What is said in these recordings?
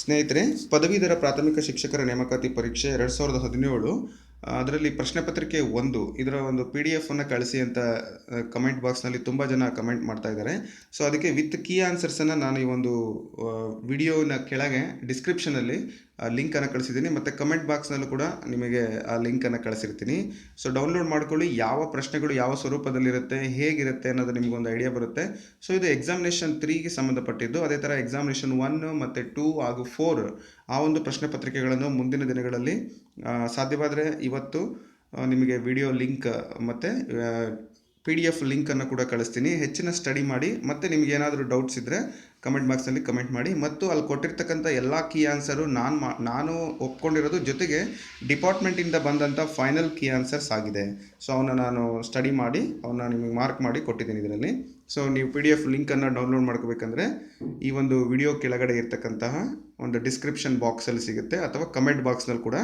ಸ್ನೇಹಿತರೆ, ಪದವೀಧರ ಪ್ರಾಥಮಿಕ ಶಿಕ್ಷಕರ ನೇಮಕಾತಿ ಪರೀಕ್ಷೆ ಎರಡು ಸಾವಿರದ ಹದಿನೇಳು. ಅದರಲ್ಲಿ ಪ್ರಶ್ನೆ ಪತ್ರಿಕೆ ಒಂದು, ಇದರ ಒಂದು ಪಿ ಡಿ ಎಫನ್ನು ಕಳಿಸಿ ಅಂತ ಕಮೆಂಟ್ ಬಾಕ್ಸ್ನಲ್ಲಿ ತುಂಬ ಜನ ಕಮೆಂಟ್ ಮಾಡ್ತಾ ಇದ್ದಾರೆ. ಸೊ ಅದಕ್ಕೆ ವಿತ್ ಕೀ ಆನ್ಸರ್ಸನ್ನು ನಾನು ಈ ಒಂದು ವಿಡಿಯೋನ ಕೆಳಗೆ ಡಿಸ್ಕ್ರಿಪ್ಷನಲ್ಲಿ ಲಿಂಕನ್ನು ಕಳಿಸಿದ್ದೀನಿ. ಮತ್ತು ಕಮೆಂಟ್ ಬಾಕ್ಸ್ನಲ್ಲೂ ಕೂಡ ನಿಮಗೆ ಆ ಲಿಂಕನ್ನು ಕಳಿಸಿರ್ತೀನಿ. ಸೊ ಡೌನ್ಲೋಡ್ ಮಾಡ್ಕೊಳ್ಳಿ. ಯಾವ ಪ್ರಶ್ನೆಗಳು ಯಾವ ಸ್ವರೂಪದಲ್ಲಿರುತ್ತೆ, ಹೇಗಿರುತ್ತೆ ಅನ್ನೋದು ನಿಮಗೊಂದು ಐಡಿಯಾ ಬರುತ್ತೆ. ಸೊ ಇದು ಎಕ್ಸಾಮಿನೇಷನ್ ತ್ರೀಗೆ ಸಂಬಂಧಪಟ್ಟಿದ್ದು. ಅದೇ ಥರ ಎಕ್ಸಾಮಿನೇಷನ್ ಒನ್ ಮತ್ತು ಟೂ ಹಾಗೂ ಫೋರ್ ಆ ಒಂದು ಪ್ರಶ್ನೆ ಪತ್ರಿಕೆಗಳನ್ನು ಮುಂದಿನ ದಿನಗಳಲ್ಲಿ ಸಾಧ್ಯವಾದರೆ ಇವತ್ತು ನಿಮಗೆ ವಿಡಿಯೋ ಲಿಂಕ್ ಮತ್ತು ಪಿ ಡಿ ಎಫ್ ಲಿಂಕನ್ನು ಕೂಡ ಕಳಿಸ್ತೀನಿ. ಹೆಚ್ಚಿನ ಸ್ಟಡಿ ಮಾಡಿ, ಮತ್ತು ನಿಮ್ಗೆ ಏನಾದರೂ ಡೌಟ್ಸ್ ಇದ್ದರೆ ಕಮೆಂಟ್ ಬಾಕ್ಸಲ್ಲಿ ಕಮೆಂಟ್ ಮಾಡಿ. ಮತ್ತು ಅಲ್ಲಿ ಕೊಟ್ಟಿರ್ತಕ್ಕಂಥ ಎಲ್ಲ ಕೀ ಆನ್ಸರು ನಾನು ಮಾ, ನಾನು ಒಪ್ಕೊಂಡಿರೋದು ಜೊತೆಗೆ ಡಿಪಾರ್ಟ್ಮೆಂಟಿಂದ ಬಂದಂಥ ಫೈನಲ್ ಕೀ ಆನ್ಸರ್ಸ್ ಆಗಿದೆ. ಸೊ ಅವನ್ನ ನಾನು ಸ್ಟಡಿ ಮಾಡಿ ಅವನ್ನ ನಿಮಗೆ ಮಾರ್ಕ್ ಮಾಡಿ ಕೊಟ್ಟಿದ್ದೀನಿ ಇದರಲ್ಲಿ. ಸೊ ನೀವು ಪಿ ಡಿ ಎಫ್ ಲಿಂಕನ್ನು ಡೌನ್ಲೋಡ್ ಮಾಡ್ಕೋಬೇಕಂದ್ರೆ ಈ ಒಂದು ವಿಡಿಯೋ ಕೆಳಗಡೆ ಇರ್ತಕ್ಕಂತಹ ಒಂದು ಡಿಸ್ಕ್ರಿಪ್ಷನ್ ಬಾಕ್ಸಲ್ಲಿ ಸಿಗುತ್ತೆ ಅಥವಾ ಕಮೆಂಟ್ ಬಾಕ್ಸ್ನಲ್ಲಿ ಕೂಡ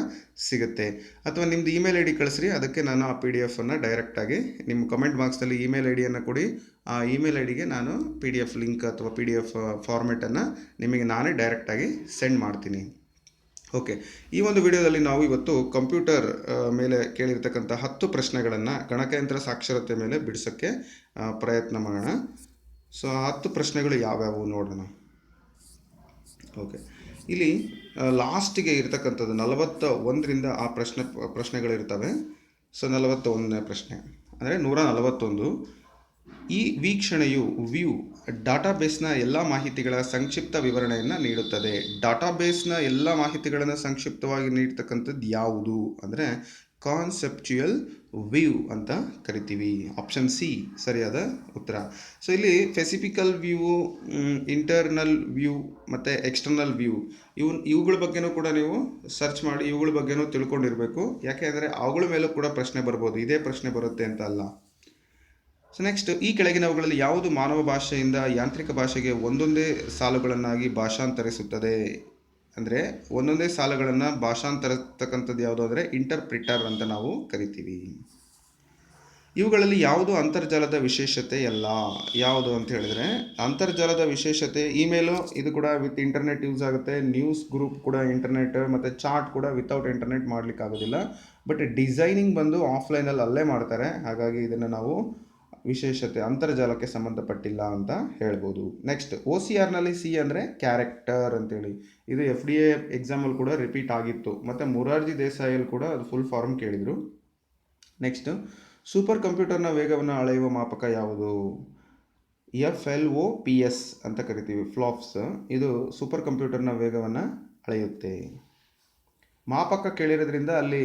ಸಿಗುತ್ತೆ. ಅಥವಾ ನಿಮ್ಮದು ಇಮೇಲ್ ಐ ಡಿ ಕಳಿಸ್ರಿ, ಅದಕ್ಕೆ ನಾನು ಆ ಪಿ ಡಿ ಎಫನ್ನು ಡೈರೆಕ್ಟಾಗಿ ನಿಮ್ಮ ಕಮೆಂಟ್ ಬಾಕ್ಸ್ನಲ್ಲಿ ಇಮೇಲ್ ಐ ಡಿಯನ್ನು ಕೊಡಿ. ಆ ಇಮೇಲ್ ಐ ಡಿಗೆ ನಾನು ಪಿ ಡಿ ಎಫ್ ಲಿಂಕ್ ಅಥವಾ ಪಿ ಡಿ ಎಫ್ ಫಾರ್ಮೆಟನ್ನು ನಿಮಗೆ ನಾನೇ ಡೈರೆಕ್ಟಾಗಿ ಸೆಂಡ್ ಮಾಡ್ತೀನಿ. ಓಕೆ ಈ ಒಂದು ವಿಡಿಯೋದಲ್ಲಿ ನಾವು ಇವತ್ತು ಕಂಪ್ಯೂಟರ್ ಮೇಲೆ ಕೇಳಿರ್ತಕ್ಕಂಥ ಹತ್ತು ಪ್ರಶ್ನೆಗಳನ್ನು ಗಣಕಯಂತ್ರ ಸಾಕ್ಷರತೆ ಮೇಲೆ ಬಿಡಿಸೋಕ್ಕೆ ಪ್ರಯತ್ನ ಮಾಡೋಣ. ಸೊ ಆ ಹತ್ತು ಪ್ರಶ್ನೆಗಳು ಯಾವ್ಯಾವು ನೋಡೋಣ. ಓಕೆ ಇಲ್ಲಿ ಲಾಸ್ಟಿಗೆ ಇರ್ತಕ್ಕಂಥದ್ದು ನಲವತ್ತ ಒಂದರಿಂದ ಆ ಪ್ರಶ್ನೆ, ಪ್ರಶ್ನೆಗಳಿರ್ತವೆ. ಸೊ ನಲವತ್ತ ಒಂದನೇ ಪ್ರಶ್ನೆ. ಅಂದರೆ ನೂರ ನಲವತ್ತೊಂದು. ಈ ವೀಕ್ಷಣೆಯು ವ್ಯೂ, ಡಾಟಾಬೇಸ್ನ ಎಲ್ಲ ಮಾಹಿತಿಗಳ ಸಂಕ್ಷಿಪ್ತ ವಿವರಣೆಯನ್ನು ನೀಡುತ್ತದೆ. ಡಾಟಾಬೇಸ್ನ ಎಲ್ಲ ಮಾಹಿತಿಗಳನ್ನು ಸಂಕ್ಷಿಪ್ತವಾಗಿ ನೀಡ್ತಕ್ಕಂಥದ್ದು ಯಾವುದು? ಅಂದರೆ ಕಾನ್ಸೆಪ್ಚುಯಲ್ ವ್ಯೂ ಅಂತ ಕರಿತೀವಿ. ಆಪ್ಷನ್ ಸಿ ಸರಿಯಾದ ಉತ್ತರ. ಸೊ ಇಲ್ಲಿ ಫೆಸಿಫಿಕಲ್ ವ್ಯೂ ಇಂಟರ್ನಲ್ ವ್ಯೂ ಮತ್ತು ಎಕ್ಸ್ಟರ್ನಲ್ ವ್ಯೂ ಇವು ಇವುಗಳ ಬಗ್ಗೆನೂ ಕೂಡ ನೀವು ಸರ್ಚ್ ಮಾಡಿ ಇವುಗಳ ಬಗ್ಗೆನೂ ತಿಳ್ಕೊಂಡಿರಬೇಕು. ಯಾಕೆ ಅಂದರೆ ಅವುಗಳ ಮೇಲೂ ಕೂಡ ಪ್ರಶ್ನೆ ಬರ್ಬೋದು. ಇದೇ ಪ್ರಶ್ನೆ ಬರುತ್ತೆ ಅಂತ ಅಲ್ಲ. ಸೊ ನೆಕ್ಸ್ಟ್ ಈ ಕೆಳಗಿನವುಗಳಲ್ಲಿ ಯಾವುದು ಮಾನವ ಭಾಷೆಯಿಂದ ಯಾಂತ್ರಿಕ ಭಾಷೆಗೆ ಒಂದೊಂದೇ ಸಾಲುಗಳನ್ನಾಗಿ ಭಾಷಾಂತರಿಸುತ್ತದೆ? ಅಂದರೆ ಒಂದೊಂದೇ ಸಾಲುಗಳನ್ನು ಭಾಷಾಂತರಿಸ್ತಕ್ಕಂಥದ್ದು ಯಾವುದು ಅಂದರೆ ಇಂಟರ್ಪ್ರಿಟರ್ ಅಂತ ನಾವು ಕರಿತೀವಿ. ಇವುಗಳಲ್ಲಿ ಯಾವುದು ಅಂತರ್ಜಾಲದ ವಿಶೇಷತೆ ಅಲ್ಲ? ಯಾವುದು ಅಂತ ಹೇಳಿದ್ರೆ ಅಂತರ್ಜಾಲದ ವಿಶೇಷತೆ ಇಮೇಲು ಇದು ಕೂಡ ವಿತ್ ಇಂಟರ್ನೆಟ್ ಯೂಸ್ ಆಗುತ್ತೆ. ನ್ಯೂಸ್ ಗ್ರೂಪ್ ಕೂಡ ಇಂಟರ್ನೆಟ್ ಮತ್ತು ಚಾಟ್ ಕೂಡ ವಿತೌಟ್ ಇಂಟರ್ನೆಟ್ ಮಾಡ್ಲಿಕ್ಕೆ ಆಗೋದಿಲ್ಲ ಬಟ್ ಡಿಸೈನಿಂಗ್ ಬಂದು ಆಫ್ಲೈನಲ್ಲಿ ಅಲ್ಲೇ ಮಾಡ್ತಾರೆ. ಹಾಗಾಗಿ ಇದನ್ನು ನಾವು ವಿಶೇಷತೆ ಅಂತರ್ಜಾಲಕ್ಕೆ ಸಂಬಂಧಪಟ್ಟಿಲ್ಲ ಅಂತ ಹೇಳ್ಬೋದು. ನೆಕ್ಸ್ಟ್ ಒ ಸಿ ಆರ್ನಲ್ಲಿ ಸಿ ಅಂದರೆ ಕ್ಯಾರೆಕ್ಟರ್ ಅಂತೇಳಿ. ಇದು ಎಫ್ ಡಿ ಎ ಎಕ್ಸಾಮಲ್ಲಿ ಕೂಡ ರಿಪೀಟ್ ಆಗಿತ್ತು. ಮತ್ತು ಮುರಾರ್ಜಿ ದೇಸಾಯಲ್ಲಿ ಕೂಡ ಅದು ಫುಲ್ ಫಾರ್ಮ್ ಕೇಳಿದರು. ನೆಕ್ಸ್ಟ್ ಸೂಪರ್ ಕಂಪ್ಯೂಟರ್ನ ವೇಗವನ್ನು ಅಳೆಯುವ ಮಾಪಕ ಯಾವುದು? F L O P S ಅಂತ ಕರಿತೀವಿ ಫ್ಲಾಪ್ಸ್ ಇದು ಸೂಪರ್ ಕಂಪ್ಯೂಟರ್ನ ವೇಗವನ್ನು ಅಳೆಯುತ್ತೆ. ಮಾಪಕ ಕೇಳಿರೋದ್ರಿಂದ ಅಲ್ಲಿ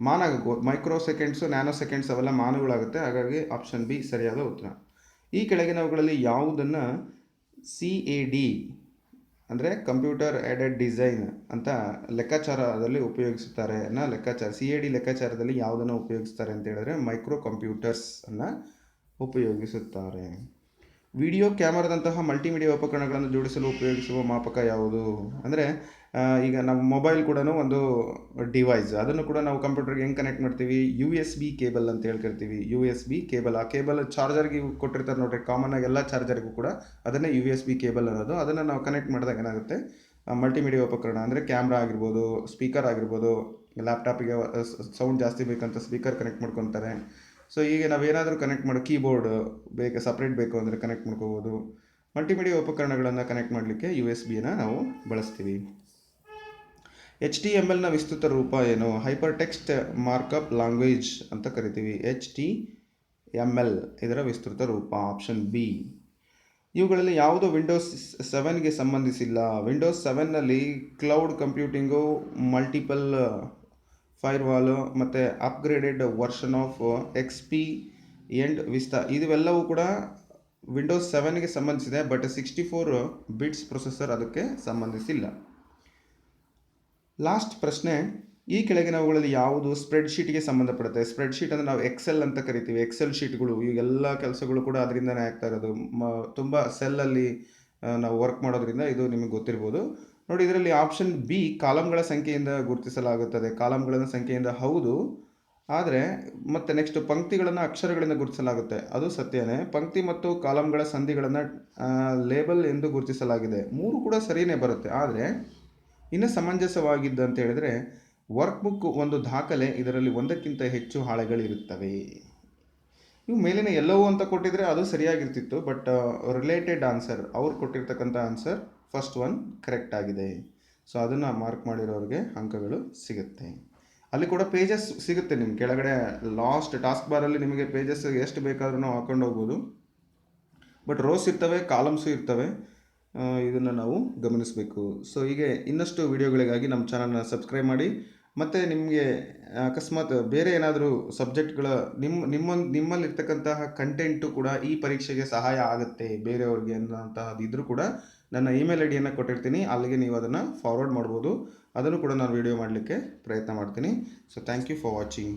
ಮಾನ ಮೈಕ್ರೋ ಸೆಕೆಂಡ್ಸು ನ್ಯಾನೋ ಸೆಕೆಂಡ್ಸ್ ಅವೆಲ್ಲ ಮಾನಗಳಾಗುತ್ತೆ. ಹಾಗಾಗಿ ಆಪ್ಷನ್ ಬಿ ಸರಿಯಾದ ಉತ್ತರ. ಈ ಕೆಳಗಿನವುಗಳಲ್ಲಿ ಯಾವುದನ್ನು ಸಿ ಎ ಡಿ ಅಂದರೆ ಕಂಪ್ಯೂಟರ್ ಎಡೆಡ್ ಡಿಸೈನ್ ಅಂತ ಲೆಕ್ಕಾಚಾರದಲ್ಲಿ ಉಪಯೋಗಿಸುತ್ತಾರೆ ಅನ್ನೋ ಲೆಕ್ಕಾಚಾರ ಸಿ ಎ ಡಿ ಲೆಕ್ಕಾಚಾರದಲ್ಲಿ ಯಾವುದನ್ನು ಉಪಯೋಗಿಸ್ತಾರೆ ಅಂತ ಹೇಳಿದ್ರೆ ಮೈಕ್ರೋ ಕಂಪ್ಯೂಟರ್ಸನ್ನು ಉಪಯೋಗಿಸುತ್ತಾರೆ. ವಿಡಿಯೋ ಕ್ಯಾಮರಾದಂತಹ ಮಲ್ಟಿಮೀಡಿಯಾ ಉಪಕರಣಗಳನ್ನು ಜೋಡಿಸಲು ಉಪಯೋಗಿಸುವ ಮಾಪಕ ಯಾವುದು? ಅಂದರೆ ಈಗ ನಮ್ಮ ಮೊಬೈಲ್ ಕೂಡ ಒಂದು ಡಿವೈಸ್ ಅದನ್ನು ಕೂಡ ನಾವು ಕಂಪ್ಯೂಟರ್ಗೆ ಹೆಂಗೆ ಕನೆಕ್ಟ್ ಮಾಡ್ತೀವಿ? ಯು ಎಸ್ ಬಿ ಕೇಬಲ್ ಅಂತ ಹೇಳ್ಕಿರ್ತೀವಿ ಯು ಎಸ್ ಬಿ ಕೇಬಲ್ ಆ ಕೇಬಲ್ ಚಾರ್ಜರ್ಗೆ ಕೊಟ್ಟಿರ್ತಾರೆ ನೋಡ್ರಿ. ಕಾಮನ್ ಆಗಿ ಎಲ್ಲ ಚಾರ್ಜರ್ಗೂ ಕೂಡ ಅದನ್ನೇ ಯು ಎಸ್ ಬಿ ಕೇಬಲ್ ಅನ್ನೋದು. ಅದನ್ನು ನಾವು ಕನೆಕ್ಟ್ ಮಾಡಿದಾಗ ಏನಾಗುತ್ತೆ? ಮಲ್ಟಿಮೀಡಿಯಾ ಉಪಕರಣ. ಅಂದರೆ ಕ್ಯಾಮ್ರಾ ಆಗಿರ್ಬೋದು ಸ್ಪೀಕರ್ ಆಗಿರ್ಬೋದು ಲ್ಯಾಪ್ಟಾಪಿಗೆ ಸೌಂಡ್ ಜಾಸ್ತಿ ಬೇಕಂತ ಸ್ಪೀಕರ್ ಕನೆಕ್ಟ್ ಮಾಡ್ಕೊತಾರೆ. ಸೊ ಈಗ ನಾವೇನಾದರೂ ಕನೆಕ್ಟ್ ಮಾಡೋ ಕೀಬೋರ್ಡ್ ಬೇಕು ಸಪ್ರೇಟ್ ಬೇಕು ಅಂದರೆ ಕನೆಕ್ಟ್ ಮಾಡ್ಕೋಬೋದು. ಮಲ್ಟಿಮೀಡಿಯಾ ಉಪಕರಣಗಳನ್ನು ಕನೆಕ್ಟ್ ಮಾಡಲಿಕ್ಕೆ ಯು ಎಸ್ ಬಿಯನ್ನು ನಾವು ಬಳಸ್ತೀವಿ. ಎಚ್ ಟಿ ಎಂ ಎಲ್ನ ವಿಸ್ತೃತ ರೂಪ ಏನು? ಹೈಪರ್ ಟೆಕ್ಸ್ಟ್ ಮಾರ್ಕಪ್ ಲ್ಯಾಂಗ್ವೇಜ್ ಅಂತ ಕರಿತೀವಿ. ಎಚ್ ಟಿ ಎಂ ಎಲ್ ಇದರ ವಿಸ್ತೃತ ರೂಪ ಆಪ್ಷನ್ ಬಿ ಇವುಗಳಲ್ಲಿ ಯಾವುದು ವಿಂಡೋಸ್ ಸೆವೆನ್ಗೆ ಸಂಬಂಧಿಸಿಲ್ಲ. ವಿಂಡೋಸ್ ಸೆವೆನ್ನಲ್ಲಿ ಕ್ಲೌಡ್ ಕಂಪ್ಯೂಟಿಂಗು ಮಲ್ಟಿಪಲ್ ಫೈರ್ವಾಲು ಮತ್ತು upgraded version of X P and Vista ಇದೆಲ್ಲವೂ ಕೂಡ ವಿಂಡೋಸ್ ಸೆವೆನ್ಗೆ ಸಂಬಂಧಿಸಿದೆ but sixty four bits processor ಅದಕ್ಕೆ ಸಂಬಂಧಿಸಿಲ್ಲ. ಲಾಸ್ಟ್ ಪ್ರಶ್ನೆ, ಈ ಕೆಳಗಿನವುಗಳಲ್ಲಿ ಯಾವುದು ಸ್ಪ್ರೆಡ್ ಶೀಟ್ಗೆ ಸಂಬಂಧಪಡುತ್ತೆ? ಸ್ಪ್ರೆಡ್ ಶೀಟ್ ಅಂದರೆ ನಾವು ಎಕ್ಸೆಲ್ ಅಂತ ಕರಿತೀವಿ. ಎಕ್ಸೆಲ್ ಶೀಟ್ಗಳು ಈಗೆಲ್ಲ ಕೆಲಸಗಳು ಕೂಡ ಅದರಿಂದನೇ ಆಗ್ತಾ ಇರೋದು. ಮ, ತುಂಬ ಸೆಲ್ಲಲ್ಲಿ ನಾವು ವರ್ಕ್ ಮಾಡೋದ್ರಿಂದ ಇದು ನಿಮಗೆ ಗೊತ್ತಿರ್ಬೋದು. ನೋಡಿ, ಇದರಲ್ಲಿ ಆಪ್ಷನ್ ಬಿ ಕಾಲಮ್ಗಳ ಸಂಖ್ಯೆಯಿಂದ ಗುರುತಿಸಲಾಗುತ್ತದೆ. ಕಾಲಮ್ಗಳ ಸಂಖ್ಯೆಯಿಂದ ಹೌದು, ಆದರೆ ಮತ್ತೆ ನೆಕ್ಸ್ಟ್ ಪಂಕ್ತಿಗಳನ್ನು ಅಕ್ಷರಗಳಿಂದ ಗುರುತಿಸಲಾಗುತ್ತೆ. ಅದು ಸತ್ಯನೇ. ಪಂಕ್ತಿ ಮತ್ತು ಕಾಲಮ್ಗಳ ಸಂಧಿಗಳನ್ನು ಲೇಬಲ್ ಎಂದು ಗುರುತಿಸಲಾಗಿದೆ. ಮೂರು ಕೂಡ ಸರಿಯೇ ಬರುತ್ತೆ. ಆದರೆ, ಇನ್ನು ಸಮಂಜಸವಾಗಿದ್ದು ಅಂತ ಹೇಳಿದರೆ ವರ್ಕ್ ಬುಕ್ ಒಂದು ದಾಖಲೆ, ಇದರಲ್ಲಿ ಒಂದಕ್ಕಿಂತ ಹೆಚ್ಚು ಹಾಳೆಗಳಿರುತ್ತವೆ. ಇವು ಮೇಲಿನ ಎಲ್ಲವೂ ಅಂತ ಕೊಟ್ಟಿದ್ರೆ ಅದು ಸರಿಯಾಗಿರ್ತಿತ್ತು ಬಟ್ ರಿಲೇಟೆಡ್ ಆನ್ಸರ್ ಅವ್ರು ಕೊಟ್ಟಿರ್ತಕ್ಕಂಥ ಆನ್ಸರ್ ಫಸ್ಟ್ ಒನ್ ಕರೆಕ್ಟ್ ಆಗಿದೆ. ಸೊ ಅದನ್ನು ಮಾರ್ಕ್ ಮಾಡಿರೋರಿಗೆ ಅಂಕಗಳು ಸಿಗುತ್ತೆ. ಅಲ್ಲಿ ಕೂಡ ಪೇಜಸ್ ಸಿಗುತ್ತೆ ನಿಮ್ಮ ಕೆಳಗಡೆ ಲಾಸ್ಟ್ ಟಾಸ್ಕ್ ಬಾರಲ್ಲಿ ನಿಮಗೆ ಪೇಜಸ್ ಎಷ್ಟು ಬೇಕಾದ್ರೂ ನಾವು ಹಾಕೊಂಡು ಹೋಗ್ಬೋದು. ಬಟ್ ರೋಸ್ ಇರ್ತವೆ ಕಾಲಮ್ಸು ಇರ್ತವೆ ಇದನ್ನು ನಾವು ಗಮನಿಸಬೇಕು. ಸೊ ಹೀಗೆ ಇನ್ನಷ್ಟು ವಿಡಿಯೋಗಳಿಗಾಗಿ ನಮ್ಮ ಚಾನಲ್ನ ಸಬ್ಸ್ಕ್ರೈಬ್ ಮಾಡಿ. ಮತ್ತು ನಿಮಗೆ ಅಕಸ್ಮಾತ್ ಬೇರೆ ಏನಾದರೂ ಸಬ್ಜೆಕ್ಟ್ಗಳ ನಿಮ್ಮ ನಿಮ್ಮ ನಿಮ್ಮಲ್ಲಿರ್ತಕ್ಕಂತಹ ಕಂಟೆಂಟು ಕೂಡ ಈ ಪರೀಕ್ಷೆಗೆ ಸಹಾಯ ಆಗುತ್ತೆ ಬೇರೆಯವ್ರಿಗೆ ಅನ್ನೋಂತಹದ್ದು ಇದ್ದರೂ ಕೂಡ ನನ್ನ ಇಮೇಲ್ ಐ ಡಿಯನ್ನು ಕೊಟ್ಟಿರ್ತೀನಿ, ಅಲ್ಲಿಗೆ ನೀವು ಅದನ್ನು ಫಾರ್ವರ್ಡ್ ಮಾಡ್ಬೋದು. ಅದನ್ನು ಕೂಡ ನಾನು ವಿಡಿಯೋ ಮಾಡಲಿಕ್ಕೆ ಪ್ರಯತ್ನ ಮಾಡ್ತೀನಿ. So thank you for watching